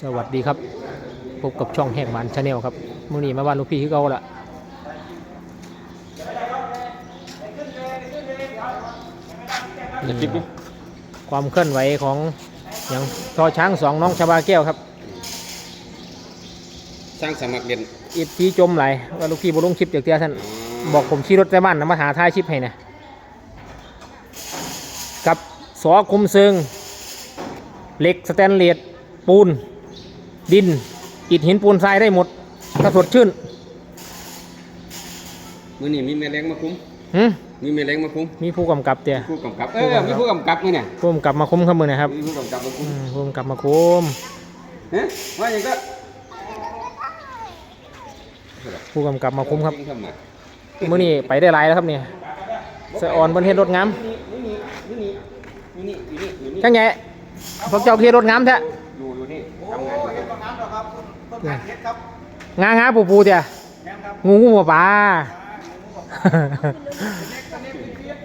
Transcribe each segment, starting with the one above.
สวัสดีครับ พบกับช่องแหกมันชาแนลครับมื่อนี้มาบ้านลูกพี่คือเก่าละจะคลิปดูความเคลื่อนไหวของอย่างชอช้างสองน้องชาบาแก้วครับสร้างสมัครเรียนอีพีจมไหลายว่าลูกพี่บลงคลิปจากเตี้ยท่านบอกผมขี่รถไปบ้านนะมาหาท้ายคลิปให้นะกับสอคุมเซิงเหล็กสแตนเลสปูน ดินอิฐหินปูนทรายได้หมดถ้าสดชื่นมือนี่มีแมลงมาคุ้มหึมีแมลงมาคุ้มมีผู้กำกับเตี้ยผู้กำกับเออมีผู้กำกับมือเนี่ยผู้กำกับมาคุ้มครับมือนะครับมีผู้กำกับมาคุ้มผู้กำกับมาคุ้มเฮ้ยว่าอย่างก็ผู้กำกับมาคุ้มครับมือนี่ไปได้หลายแล้วครับเนี่ยเสอออนบนเฮ็ดรถงามทั้งไงพวกเจ้าเฮ็ดรถงามแท้ งางาปูปูเตี้ยงูงูปลา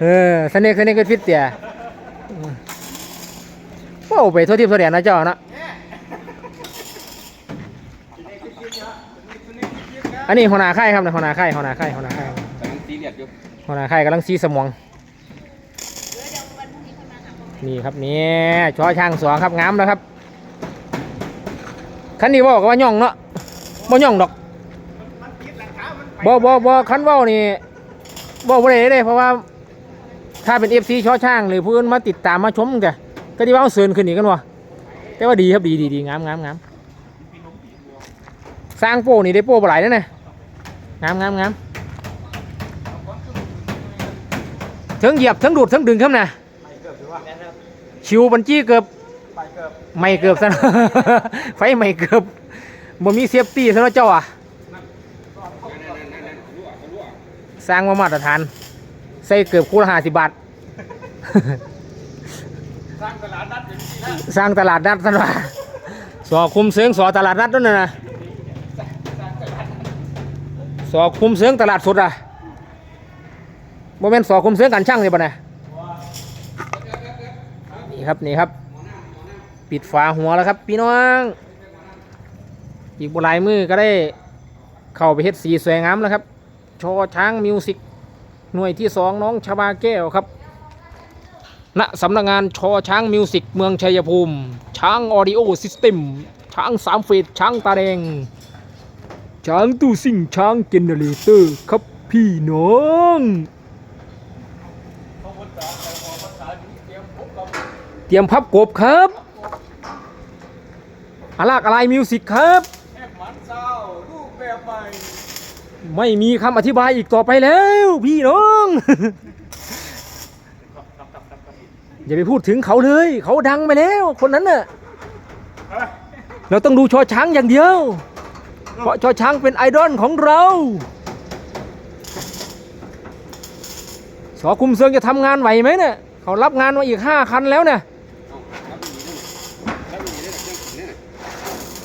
เออสเนกสเนกก็ฟิตเตี้ยโอ้ไปทั่วทิพย์ทั่วแดนนะเจ้าเนาะอันนี้หัวหน้าค่ายครับนะหัวหน้าค่ายหัวหน้าค่ายหัวหน้าค่ายกำลังซีเรียสอยู่หัวหน้าค่ายกำลังซีสมองนี่ครับนี่ชอช่างสองครับงามแล้วครับ คันนี้บอกว่าย่องเนาะบ่ย่องดอกบ่บ่บ่คันว้านี่บ่บ่ได้เลยเพราะว่า ถ้าเป็น FC ชอช่างหรือผู้อื่นมาติดตามมาชมจ้ะก็ดีว่าเอาเสรินขึ้นอีกกันวะแต่ว่าดีครับดีดีดีงามงามงามสร้างโป้นี่ได้โป้บ่หลายนั่นน่ะงามงามงามถึงเหยียบถึงดูดถึงดึงครับนะชิวบัญชีเกือบ ไม่เกือบซะไฟไม่เกือบบ่มีเซฟตี้ซะแล้วเจ้าอะสร้างมามาตรฐาน ใส่เกือบคู่ละห้าสิบบาท สร้างตลาดนัดสร้างตลาดนัดสันว่าสอคุมเสียงสอตลาดนัดนั่นน่ะนะสอคุมเสียงตลาดสดอะโมเมนสอคุมเสียงกันช่างสิบ่เนี่ยนี่ครับนี่ครับ ปิดฝาหัวแล้วครับ พี่น้อง อีกบลายมือก็ได้เข้าไปเฮ็ดสีสวยงามแล้วครับ ชอช้างมิวสิกหน่วยที่สองน้องชบาแก้วครับณสำนักงานชอช้างมิวสิกเมืองชัยภูมิ ช้างออดิโอซิสเต็ม ช้างสามเฟสช้างตาแดง ช้างตู้ซิ่งช้างเจเนเรเตอร์ครับพี่น้องเตรียมพับกบครับ อาลากอะไรมิวสิกครับไม่มีคำอธิบายอีกต่อไปแล้ว พี่น้อง อย่าไปพูดถึงเขาเลย เขาดังไปแล้ว คนนั้นน่ะเราต้องดูชอช้างอย่างเดียว เพราะชอช้างเป็นไอดอลของเราสอคุมเซิงจะทำงานไหวไหมเนี่ยเขารับงานมาอีกห้าคันแล้วเนี่ย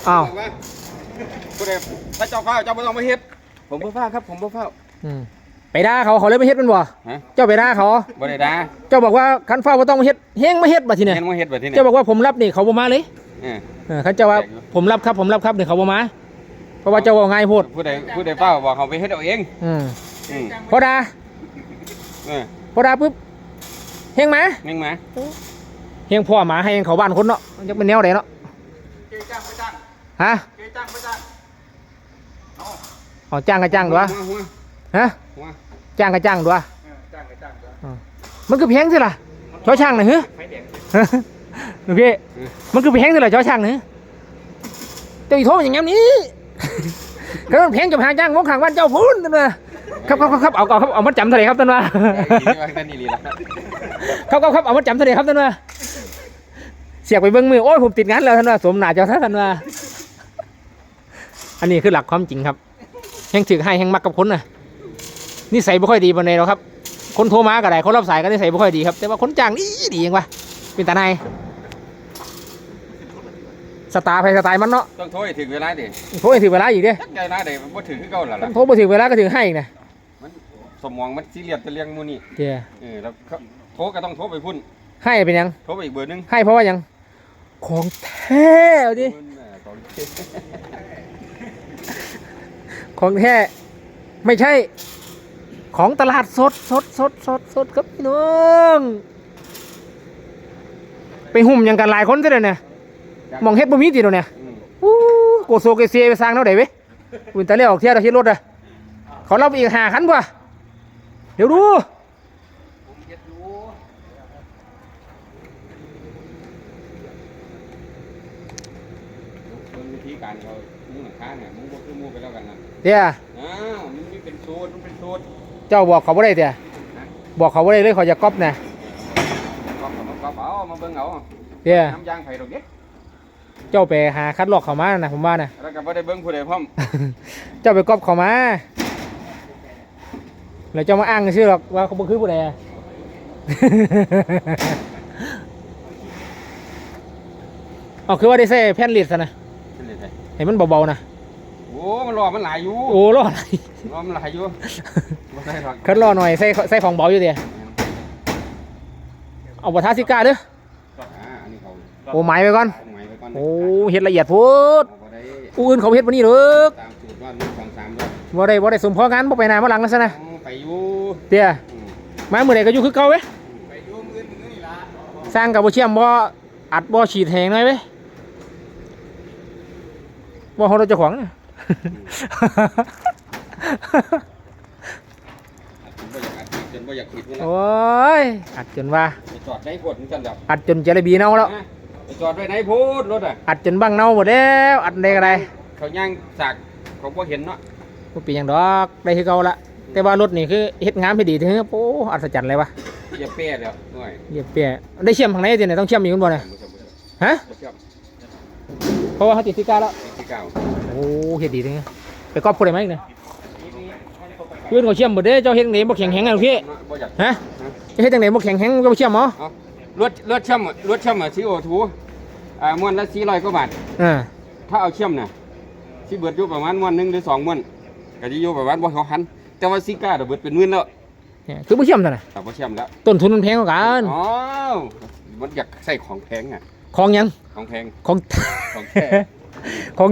อ้าวผู้ใดพระเจ้าข้าเจ้าไม่ต้องมาเฮ็ด ผมบ่ฟ้าครับผมบ่ฟ้า อืมไปด่าเขาเขาเลยไม่เฮ็ดมันบ่ฮะ เจ้าไปด่าเขา บ่ได้ด่าเจ้าบอกว่าคันฟ้าบ่ต้องมาเฮ็ดเฮงมาเฮ็ดบัดทีเนี่ยเห็นมาเฮ็ดแบบนี้เจ้าบอกว่าผมรับนี่เขาบ่มาเลยเออ เออเขาเจ้าว่าผมรับครับผมรับครับนี่เขาบ่มาเพราะว่าเจ้าว่าง่ายโพดผู้ใดผู้ใดเฝ้าบอกเขาไปเฮ็ดเอาเองอืมอืมพอด่าเออพอด่าปุ๊บเฮงมานิ่งมาเฮงพ่อหมาให้เฮงเขาบ้านคนเนาะมันจะเป็นแนวใดเนาะ เกจ้างไปจ้าง ฮะเกจ้างไปจ้างเอาจ้างก็จ้างด้วยหัวหัวฮะหัวจ้างก็จ้างด้วยเออจ้างไปจ้างจ้างมันคือแพงสิล่ะชอช่างน่ะฮึไฟแดงโอเคมันคือแพงสิล่ะชอช่างน่ะฮึเจ้าอีโทษอย่างงี้นี้ก็มันแพงจะหาจ้างงกข้างบ้านเจ้าพูนนั่นน่ะครับครับครับครับเอาเอาครับเอามัดจำเท่าไหร่ครับท่านว่าดีว่ากันนี่ลีละครับครับครับเอามาจำเสด็จครับท่านว่าเสียกไปเบิ้งมือโอ้ยผมติดงานแล้วท่านว่าสมหนาเจ้าท่านว่า อันนี้คือหลักความจริงครับแห่งถือให้แห่งมักกับคนน่ะนิสัยไม่ค่อยดีบนในเราครับ คนโทรมาก็ได้คนรับสายก็นิสัยไม่ค่อยดีครับ แต่ว่าคนจ้างดีดีเองวะเป็นตาในายสตาร์ไปสไตล์มันเนาะต้องโทรให้ถึงเวลาดิโทรให้ถึงเวลาอีกเด้จักเวลาดิบ่ถึงคือเก่าแล้วล่ะโทรไปถึงเวลาก็ถึงให้อีกนะมันสมองมันซีเรียสจะเลี้ยงหมูนี่เจ้าเออแล้วเขาโทรก็ต้องโทรไปพุ่นให้เป็นยังโทรไปอีกเบอร์หนึงให้เพราะว่ายังของแท้เอาดิเออ ของของแท้ไม่ใช่ ของตลาดสดสดสดสดสดครับพี่น้องไปหุ่มหยังกันหลายคนซะเลยเนี่ยมองเฮ็ดบ่มีติเดี๋ยวเนี่ยอืมอู้โกโซเกเซียไปสร้างเท่าไหร่เว้ยอุ่นตะเลี้ยวออกเที่ยวเราที่รถอะเขารับอีกหาคันป่ะเดี๋ยวดูผมเฮ็ดอยู่เบิ่งวิธีการเขา มุ้งหลังคาเนี่ยมุ้งบ่คือมุ้งไปแล้วกันนะเดี๋ยวอ้าวมันมีเป็นสูตรมันเป็นสูตรเจ้าบอกเขาบ่ได้เดี๋ยวบอกเขาบ่ได้เลยเขาจะก๊อปนะก็เอามาก็เอามาเบิ่งเอาเดี๋ยวน้ำยางไผ่ดอกเด็กเจ้าไปหาคัดลอกเขามานะผมว่านะแล้วก็บ่ได้เบิ่งผู้ใดพร้อมเจ้าไปก๊อปเขามาแล้วเจ้ามาอ้างชื่อหรอกว่าเขาบ่คือผู้ใดอะเอาคือว่าได้ใส่แผ่นลิดซะนะเป็นเลยไง ให้มันเบาๆนะโอ้ มันรอมันหลายอยู่โอ้รออะไรรอมันหลายอยู่บ่ได้หรอกคัดรอหน่อยใส่ใส่ของเบาอยู่เดียวเอาบัตรซิก้าเด้ออ่าอันนี้เขาโอ้หมายไว้ก่อน เอาไว้ไว้ก่อนโอ้เฮ็ดละเอียดพูดเอาบ่ได้อู้อื่นเขาเฮ็ดบ่นี่เด้อตามสูตรว่าหนึ่งสองสามแล้วบ่ได้บ่ได้สมพองานบ่ไปหน้ามาหลังแล้วซะนะเอาไปอยู่เตี้ยอืมมามื้อใดก็อยู่คือเก่าเว้ยไปอยู่มื้อมื้อนี่ล่ะสร้างกับบ่เชื่อมบ่อัดบ่ฉีดแหงหน่อยเว้ย บ่เฮาเราเจ้าของนะจนบ่อยากอัดจนบ่อยากผิดเวลาโอ้ยอัดจนว่าไปจอดในพวดมันจันแล้วอัดจนเจลบีเน่าแล้วไปจอดไว้ในพูดรถอะอัดจนบังเน่าหมดแล้วอัดได้ก็ได้เขาย่างสากเขาบ่เห็นเนาะบ่เป็นหยังดอกได้คือเก่าละแต่ว่ารถนี่คือเฮ็ดงามให้ดีถึงโอ้อัศจรรย์เลยวะอย่าเปี้ยแล้วหน่อยเยียบเปียได้เชื่อมข้างในสิเนี่ยต้องเชื่อมอีกคนบ่เนี่ยฮะบ่เชื่อมเพราะว่าเขาติดซิก้าแล้ว ที่เก่าโอ้เฮ็ดดีถึงไปกอบผู้ใดมาอีกเนี่ยเพื่อนเขาเชื่อมหมดเด้เจ้าเฮ็ดจังไดบ่แข็งแข็งอะลูกพี่บ่อยากฮะจะเฮ็ดจังไดบ่แข็งแข็งก็บ่เชื่อมเหรอเอารถรถเชื่อมรถเชื่อมซีโอทูอ่าม้วนละ400กว่าบาทอ่าถ้าเอาเชื่อมน่ะสิเบิดอยู่ประมาณม้วนหนึงหรือสองม้วนก็สิอยู่ประมาณบ่เขาหันแต่ว่าซิก้าเดี๋ยวเบิดเป็นหมื่นแล้วเนี่ยคือบ่เชื่อมซั่นน่ะแต่บ่เชื่อมแล้วต้นทุนมันแพงกว่ากันอ๋อมันอยากใส่ของแพงอะของหยังของแพงของของแท้ ของ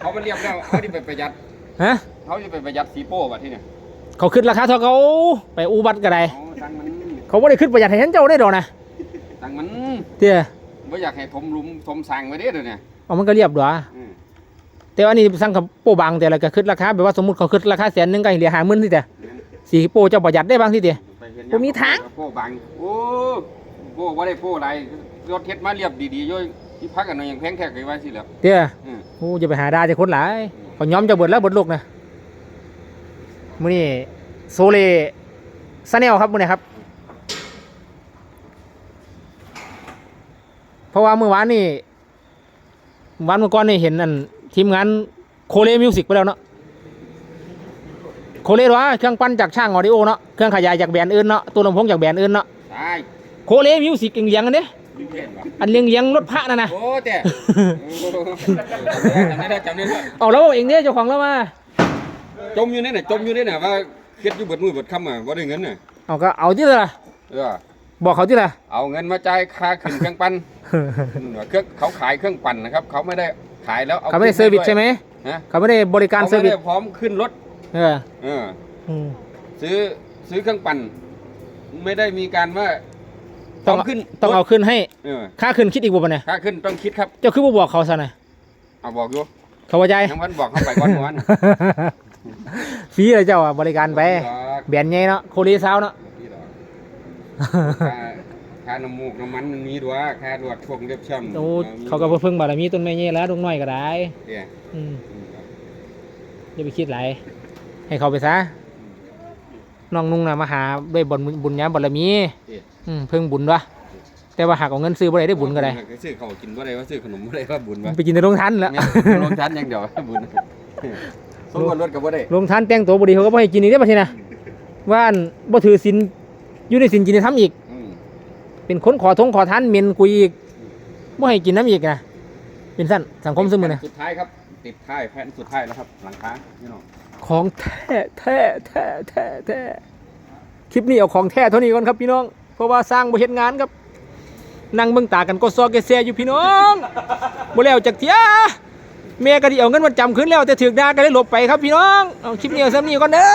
เขามันเรียบแล้วเขาที่ไปประหยัดฮะเขาจะไปประหยัดสีโป้บัดที่เนี่ยเขาขึ้นราคาเท่าเขาไปอูบัตก็ได้เอาตังค์มันเขาบ่ได้ขึ้นประหยัดให้ฉันเจ้าได้ดอกนะตังค์มันเตี้ยไม่อยากให้ถมหลุมถมสร้างไว้เด้อเดี๋ยวนี้เอามันก็เรียบดอกอืมแต่ว่าอันนี้สั่งกับโปบางแต่ละก็ขึ้นราคาแบบว่าสมมุติเขาขึ้นราคาแสนหนึงก็ให้เหลือ50,000สิแต่สีโปเจ้าประหยัดได้บางทีเตี้ยไปเห็นบ่มีทางโป้บางโอ้โป้ว่าได้โป้ไรรถเท็ดมาเรียบดีๆโย่อย ที่พักกันหน่อยอย่างแพงแท้เคยไว้สิแล้วเตี้ยอืม โอ้จะไปหาดาจะคนหลายเขาย้อมจะเบิดแล้วเบิดลูกนะมื้อนี้โซเลซาแนลครับมื้อนี้ครับ เพราะว่าเมื่อวานนี่วันเมื่อก่อนนี่เห็นอันทีมงานโคเลมิวสิกไปแล้วเนาะโคเลวะเครื่องปั้นจากช่างออดิโอเนาะเครื่องขยายจากแบรนด์อื่นเนาะตัวลำโพงจากแบรนด์อื่นเนาะ ตายโคเลมิวสิกเอียงๆกันเด้มีเพศวะ อันเลียงเลียงๆรถพระนั่นนะโอ้แต่โอ้จำได้แล้วจำได้แล้วเอาแล้วเองเนี่ยเจ้าของแล้วมาจมอยู่นี่น่ะจมอยู่นี่น่ะว่าเฮ็ดอยู่เบิดมือเบิดค่ำอะบ่ได้เงินน่ะเอาก็เอาที่ละเออบอกเขาที่ละเอาเงินมาจ่ายค่าขึ้นเครื่องปั่นอืมเครื่องเขาขายเครื่องปั่นนะครับ เขาไม่ได้ขายแล้วเอาเขาไม่ได้เซอร์วิสใช่ไหมฮะเขาไม่ได้บริการเขาเซอร์วิไม่สได้พร้อมขึ้นรถเออเอออืมซื้อซื้อเครื่องปั่น ไม่ได้มีการว่า พต้ร้อองมขึ้นต้องเอารถขึ้นให้เออค่าขึ้นคิดอีกบ่ปะเนี่ยค่าขึ้นต้องคิดครับเจ้าคือบ่บอกเขาซะหน่อยเอาบอกอยู่เขาว่าใจยังวันบอกเขาไปก่อนวันฟรีเลยเจ้าอะบริการไปดอกแบรนด์ใหญ่เนาะโคลีซาวเนาะนี่ดอกค่าค่าน้ำมูกน้ำมันมันมีด้วยค่าดวดพวกเล็บช่ำโอ้เขาก็เพิ่งบารมีต้นไม้ใหญ่แล้วดงน้อยก็ได้เนี่ยอืมอย่าไปคิดหลายให้เขาไปซะ น้องนุ่งน่ะมาหาด้วยบุญบุญญาบารมีเนี่ยอืมเพิ่งบุญวะแต่ว่าหากเอาเงินซื้อบ่ได้ได้บุญก็ได้ซื้อเขาวกินบ่ได้ว่าซื้อขนมบ่ได้ว่าบุญวะไปกินในโรงทานแล้วเนี่ยลงทันอย่างเดียวบุญสมบูรณ์รถกับบ่ได้ โรงทานแต่งตัวบ่ดีเขาก็บ่ให้กินอีกได้อบัดนี้นะว่าอันบ่ถือศีลอยู่ในศีลกินในธรรมอีก อืมเป็นคนขอทงขอทานเหม็นกุยอีกบ่ให้กินน้ำอีกนะเป็นสั้นสังคมซึ่งมือนะสุดท้ายครับ ติดท้ายแผ่นสุดท้ายแล้วครับ หลังคาพี่น้อง ของแท้แท้แท้แท้แท้คลิปนี้เอาของแท้เท่านี้ก่อนครับพี่น้อง เพราะว่าสร้างบริเวณงานครับนั่งเบิ่งตากันก็ซอกแกแซอยู่พี่น้องบ่แล้วจากเทียเม่ก็ดิเอาเงินมาจำขึ้นแล้วแต่ถือดาก็ได้หลบไปครับพี่น้องเอาคลิปนี้เอาซ้ำนี้ก่อนเด้อ